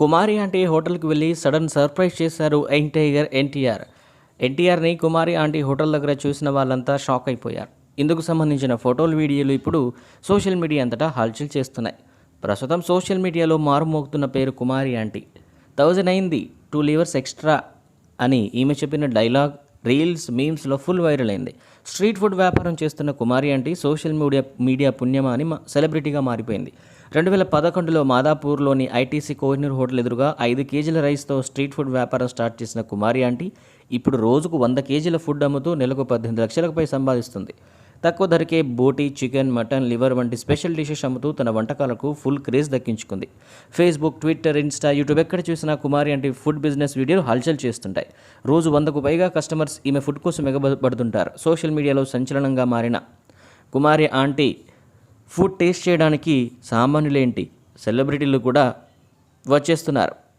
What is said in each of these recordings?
కుమారి aunty హోటల్కి వెళ్ళి sudden surprise చేశారు యంగ్ టైగర్ ఎన్టీఆర్. ఎన్టీఆర్ని కుమారి ఆంటీ హోటల్ దగ్గర చూసిన వాళ్ళంతా షాక్ అయిపోయారు. ఇందుకు సంబంధించిన ఫోటోలు వీడియోలు ఇప్పుడు సోషల్ మీడియా అంతటా హల్చల్ చేస్తున్నాయి. ప్రస్తుతం సోషల్ మీడియాలో మారుమోగుతున్న పేరు కుమారి ఆంటీ. థౌజండ్ అయింది టూ లీవర్స్ ఎక్స్ట్రా అని ఈమె చెప్పిన డైలాగ్ రీల్స్ మీమ్స్లో ఫుల్ వైరల్ అయింది. స్ట్రీట్ ఫుడ్ వ్యాపారం చేస్తున్న కుమారి అంటే సోషల్ మీడియా మీడియా పుణ్యమా అని సెలబ్రిటీగా మారిపోయింది. రెండు వేల పదకొండులో మాదాపూర్లోని ఐటీసీ కోహినూర్ హోటల్ ఎదురుగా ఐదు కేజీల రైస్తో స్ట్రీట్ ఫుడ్ వ్యాపారం స్టార్ట్ చేసిన కుమారి ఆంటీ ఇప్పుడు రోజుకు వంద కేజీల ఫుడ్ అమ్ముతూ నెలకు పద్దెనిమిది లక్షలకు పై సంపాదిస్తుంది. తక్కువ ధరకే బోటీ చికెన్ మటన్ లివర్ వంటి స్పెషల్ డిషెస్ అమ్ముతూ తన వంటకాలకు ఫుల్ క్రేజ్ దక్కించుకుంది. ఫేస్బుక్ ట్విట్టర్ ఇన్స్టా యూట్యూబ్ ఎక్కడ చూసినా కుమారి అంటే ఫుడ్ బిజినెస్ వీడియోలు హల్చల్ చేస్తుంటాయి. రోజు వందకు పైగా కస్టమర్స్ ఈమె ఫుడ్ కోసం ఎగబడుతుంటారు. సోషల్ మీడియాలో సంచలనంగా మారిన కుమారి ఆంటీ ఫుడ్ టేస్ట్ చేయడానికి సామాన్యులేంటి? సెలబ్రిటీలు కూడా వచ్చేస్తున్నారు.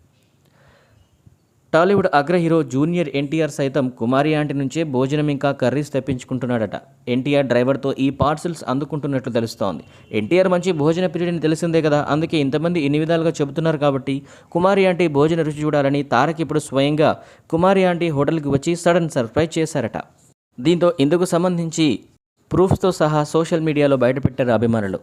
టాలీవుడ్ అగ్ర హీరో జూనియర్ ఎన్టీఆర్ సైతం కుమారి ఆంటీ నుంచే భోజనం ఇంకా కర్రీస్ తెప్పించుకుంటున్నాడట. ఎన్టీఆర్ డ్రైవర్తో ఈ పార్సిల్స్ అందుకుంటున్నట్లు తెలుస్తోంది. ఎన్టీఆర్ మంచి భోజన ప్రియుడిని తెలిసిందే కదా అందుకే ఇంతమంది ఇన్ని విధాలుగా చెబుతున్నారు కాబట్టి కుమారి ఆంటీ భోజన రుచి చూడాలని తారక్ ఇప్పుడు స్వయంగా కుమారి ఆంటీ హోటల్కి వచ్చి సడన్ సర్ప్రైజ్ చేశారట. దీంతో ఇందుకు సంబంధించి ప్రూఫ్స్తో సహా సోషల్ మీడియాలో బయటపెట్టారు అభిమానులు.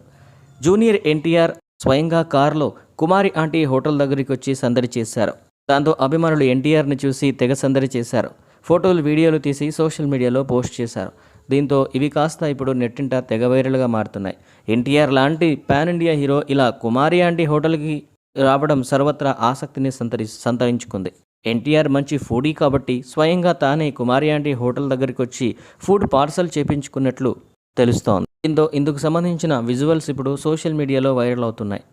జూనియర్ ఎన్టీఆర్ స్వయంగా కారులో కుమారి ఆంటీ హోటల్ దగ్గరికి వచ్చి సందడి చేశారు. దాంతో అభిమానులు ఎన్టీఆర్ని చూసి తెగ సందడి చేశారు. ఫోటోలు వీడియోలు తీసి సోషల్ మీడియాలో పోస్ట్ చేశారు. దీంతో ఇవి కాస్త ఇప్పుడు నెట్టింట తెగ వైరల్గా మారుతున్నాయి. ఎన్టీఆర్ లాంటి పాన్ ఇండియా హీరో ఇలా కుమారి ఆంటీ హోటల్కి రావడం సర్వత్రా ఆసక్తిని సంతరి సంతరించుకుంది. ఎన్టీఆర్ మంచి ఫుడీ కాబట్టి స్వయంగా తానే కుమారి ఆంటీ హోటల్ దగ్గరికి వచ్చి ఫుడ్ పార్సల్ చేపించుకున్నట్లు తెలుస్తోంది. దీంతో ఇందుకు సంబంధించిన విజువల్స్ ఇప్పుడు సోషల్ మీడియాలో వైరల్ అవుతున్నాయి.